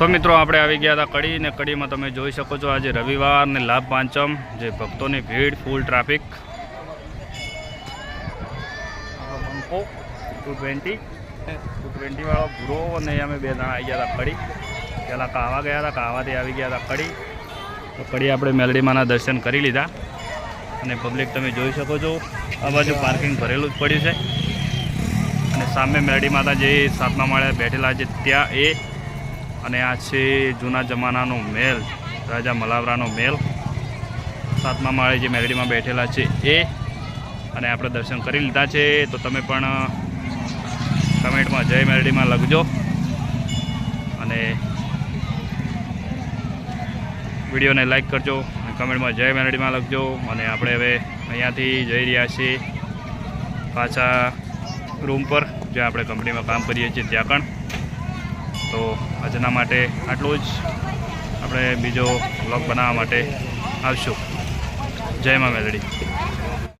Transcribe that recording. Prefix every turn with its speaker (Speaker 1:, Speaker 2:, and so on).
Speaker 1: તો મિત્રો આપણે આવી ગયા હતા કડી ને કડીમાં તમે જોઈ શકો છો આજે રવિવાર ને લાભ પાંચમ, જે ભક્તોની ભીડ, full traffic. Two twenty two twenty વાળો ભૂરો અને અમે બે જણા આવી ગયા હતા કડી. પહેલાં કાવા ગયા હતા, કાવાથી આવી ગયા હતા કડી. તો કડી આપણે મેલડીમાંના દર્શન કરી લીધા. અને પબ્લિક તમે જોઈ શકો છો, આ બાજુ પાર્કિંગ ભરેલું જ પડ્યું છે. અને સામે મેલડી માતા જે સાતમા માળે બેઠેલા છે, ત્યાં એ અને આ છે જૂના જમાનાનો મેલ, રાજા મલાવરાનો મેલ. સાતમા માળે જે મેરડીમાં બેઠેલા છે એ. અને આપણે દર્શન કરી લીધા છે, તો તમે પણ કમેન્ટમાં જય મેરડીમાં લખજો. અને વિડીયોને લાઈક કરજો અને કમેન્ટમાં જય મેરડીમાં લખજો. અને આપણે હવે અહીંયાથી જઈ રહ્યા છીએ પાછા રૂમ પર, જ્યાં આપણે કંપનીમાં કામ કરીએ છીએ, ત્યાં પણ. તો આજના માટે આટલું જ. આપણે બીજો બ્લોગ બનાવવા માટે આવશું. જય મા મેલડી.